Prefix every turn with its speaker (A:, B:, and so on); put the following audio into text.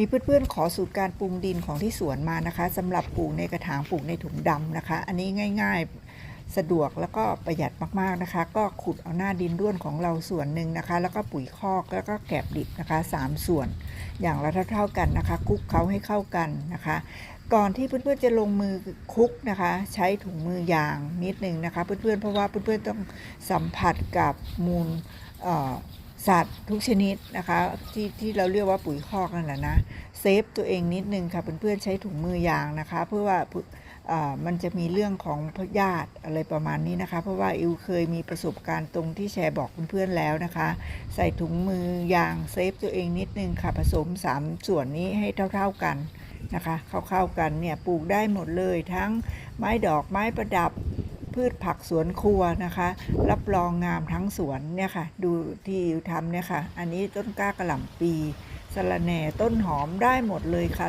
A: มีเพื่อนๆขอสูตรการปรุงดินของที่สวนมานะคะสำหรับปลูกในกระถางปลูกในถุงดำนะคะ อันนี้ง่าย ๆสะดวกแล้วก็ประหยัดมากๆนะคะ ก็ขุดเอาหน้าดินร่วนของเราส่วนหนึ่งนะคะ แล้วก็ปุ๋ยคอกแล้วก็แกบดิบนะคะสามส่วน อย่างละเท่าๆกันนะคะคลุกเคล้าให้เข้ากันนะคะ ก่อนที่เพื่อนๆจะลงมือคลุกนะคะ ใช้ถุงมือยางนิดนึงนะคะ เพื่อนๆเพราะว่าเพื่อนๆต้องสัมผัสกับมูล สัตว์ทุกชนิดนะคะที่ที่เราเรียกว่าปุ๋ยคอกนั่นแหละนะเซฟตัวเองนิดนึงค่ะเพื่อนๆใช้ถุงมือยางนะคะ เพื่อว่ามันจะมีเรื่องของพยาธิอะไรประมาณนี้นะคะ เพราะว่าอิวเคยมีประสบการณ์ตรงที่แชร์บอกเพื่อนๆแล้วนะคะ ใส่ถุงมือยางเซฟตัวเองนิดนึงค่ะผสม 3 ส่วนนี้ให้เท่าๆกันนะคะเข้าๆกันเนี่ยปลูกได้หมดเลยทั้งไม้ดอกไม้ประดับ พืชผักสวนครัวนะคะ รับรองงามทั้งสวนเนี่ยค่ะ ดูที่ทำเนี่ยค่ะ อันนี้ต้นกล้ากระหล่ำปีสะระแหน่ต้นหอมได้หมดเลยค่ะ